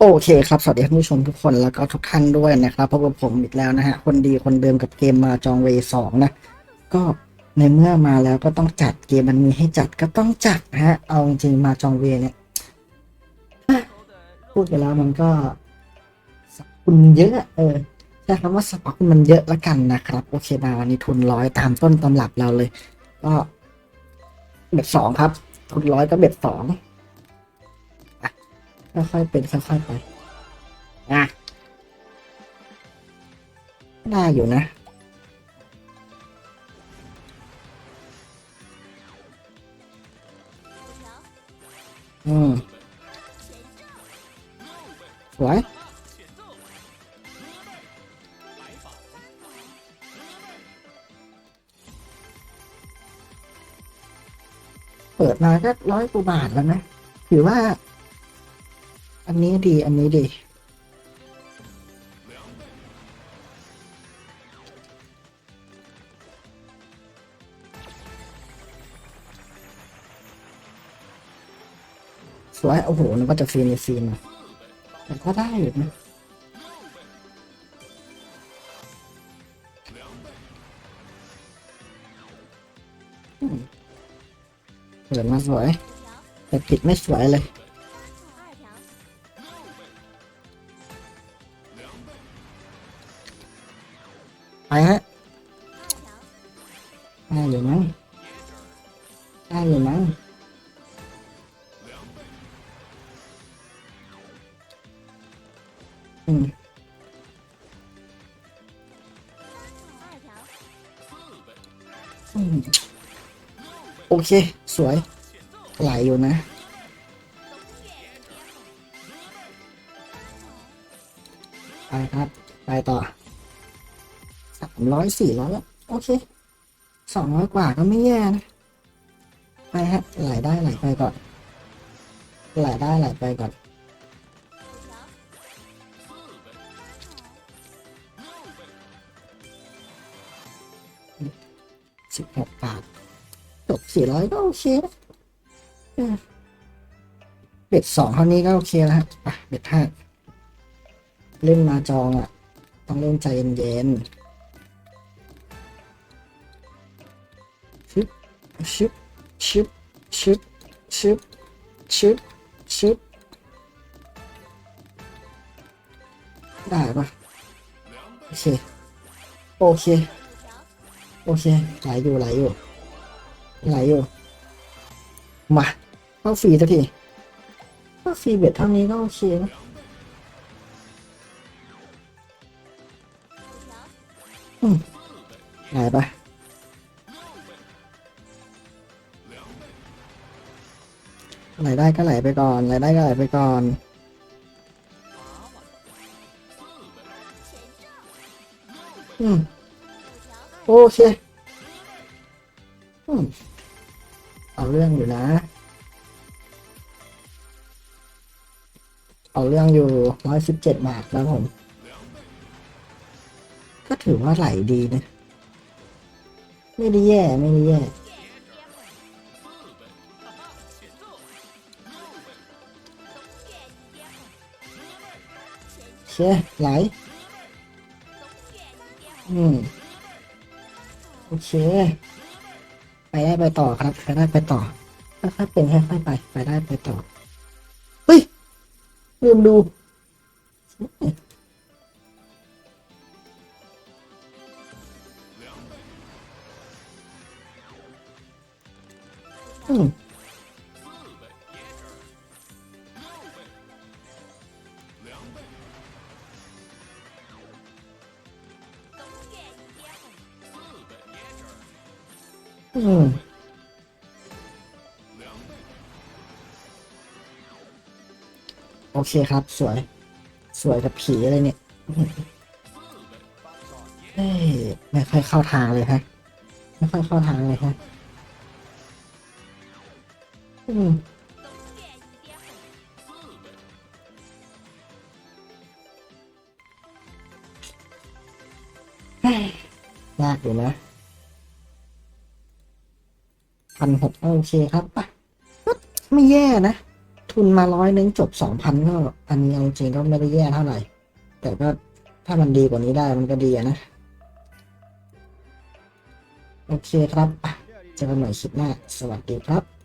โอเคครับ สวัสดีท่านผู้ชมทุกคนแล้วก็ทุกท่านด้วยนะครับพบกับผมอีกแล้วนะฮะ คนดีคนเดิมกับเกมมาจองเวสองนะ ก็ในเมื่อมาแล้วก็ต้องจัดเกมมันมีให้จัดก็ต้องจัดนะฮะ เอาจริงมาจองเวเนี่ยพูดไปแล้วมันก็สรรพคุณเยอะ เออใช้คำว่าสรรพคุณมันเยอะละกันนะครับ โอเคมาวันนี้ทุนร้อยตามต้นตำรับเราเลย ก็เบ็ดสองครับ ทุนร้อยก็เบ็ดสอง ค่อยๆเป็นค่อยๆไปอะได้อยู่นะอืมสวยเปิดมาก็ร้อยกว่าบาทแล้วนะ ถือว่า อันนี้ดี อันนี้ดี สวย โอ้โหนึกว่าจะฟีนในฟีนนะแต่ก็ได้อยู่นะอืมเปิดมาสวย แต่ปิดไม่สวยเลย ได้อยู่มั้งได้อยู่มั้งอืมอืมโอเค สวย ไหลอยู่นะ ไปครับ ไปต่อสามร้อยสี่ร้อยแล้ว โอเค สองร้อยกว่าก็ไม่แย่นะ ไปฮะไหลได้ไหลไปก่อน ไหลได้ไหลไปก่อน สิบหกบาทจบสี่ร้อยก็โอเคนะเบ็ดสองเท่านี้ก็โอเคแล้วฮะไปเบ็ดห้าเล่นมาจองอะ ต้องเล่นใจเย็นๆ ชึบชึบชึบชึบชึบชึบชึบได้ปะโอเค โอเค โอเค ไหลอยู่ไหลอยู่ไหลอยู่ มาเข้าฟรีสักทีเข้าฟรีเบ็ดเท่านี้ก็โอเคนะอืมไหลไป ไหลได้ก็ไหลไปก่อนไหลได้ก็ไหลไปก่อนอืมโอเคอืมเอาเรื่องอยู่นะ เอาเรื่องอยู่ร้อยสิบเจ็ดบาทแล้วผม ก็ถือว่าไหลดีนะ ไม่ได้แย่ ไม่ได้แย่ โอเคไหลอืมโอเค ไปได้ไปต่อครับ ไปได้ไปต่อค่อยๆเป็นค่อยๆไป ไปได้ไปต่อ เฮ้ยลืมดูอืม อืมโอเคครับ สวย สวยกับผีอะไรเนี่ยเอ้ยไม่ค่อยเข้าทางเลยฮะ ไม่ค่อยเข้าทางเลยฮะ อืมเฮ้ยยากอยู่นะ พันหกโอเคครับปะไม่แย่นะ ทุนมาร้อยนึงจบสองพันก็ อันนี้เอาจริงก็ไม่ได้แย่เท่าไหร่ แต่ก็ถ้ามันดีกว่านี้ได้มันก็ดีนะ โอเคครับอะเจอกันใหม่คลิปหน้า สวัสดีครับ